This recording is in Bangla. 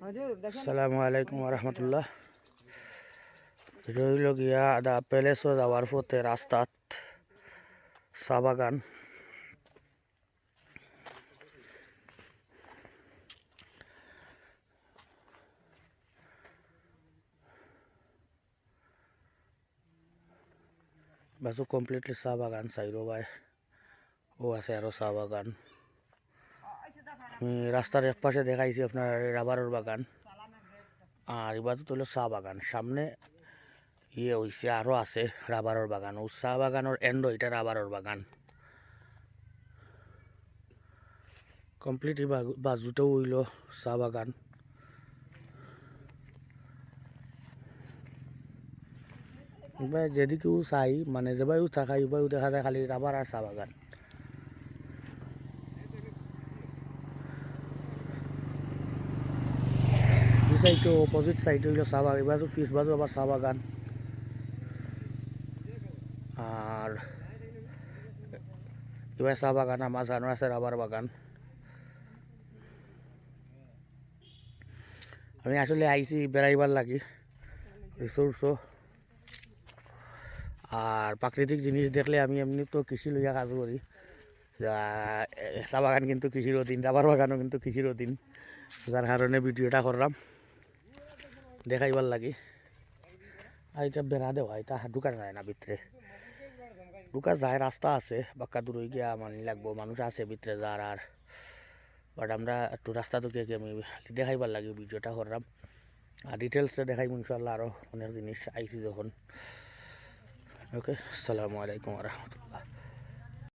আসসালামু আলাইকুম রহমতুল্লাহ রইল গিয়া দা প্যালেসও যাওয়ার পথে রাস্তাত চা বাগান বাসু কমপ্লিটলি চা বাগান চাইরো বাই ও আছে আরও চা বাগান আমি রাস্তার এক পাশে দেখাইছি আপনার রাবারের বাগান। আর এবার তো হলো চা বাগান। সামনে ইয়ে হইছে আরও আছে রাবারের বাগান। ও চা বাগানের এন্ড এটা রাবারের বাগান। কমপ্লিট বাজুটাও হইল চা বাগান। যেদিকেও চাই মানে যেবাইও থাকা এবারও দেখা যায় খালি রাবার আর চা বাগান। সাইডে অপোজিট সাইডে হইল চা বাগান এবার ফিস বাজু আবার চা বাগান আর এবার চা বাগান আর মাঝখানে আছে রাবার বাগান। আমি আসলে আইছি বেড়াইবার লাগি রিসোর্সও আর প্রাকৃতিক জিনিস দেখলে আমি এমনি তো কৃষি লইয়া কাজ করি চা বাগান কিন্তু কৃষির অধীন রাবার বাগানও কিন্তু কৃষির অধীন। যার কারণে ভিডিওটা করলাম দেখাইবার লাগি। আর এটা বেড়া দেওয়া, এটা ঢুকা যায় না ভিতরে। ঢুকা যায়, রাস্তা আছে, বাক্কা দূর হয়ে গিয়া মানি লাগবো, মানুষ আছে ভিতরে যার আর। বাট আমরা একটু রাস্তা তো আমি দেখাইবার লাগি, ভিডিওটা করলাম। আর ডিটেলসে দেখাইব ইনশাল্লাহ আরও অনেক জিনিস আইছি যখন। ওকে আসসালামু আলাইকুম রহমতুল্লাহ।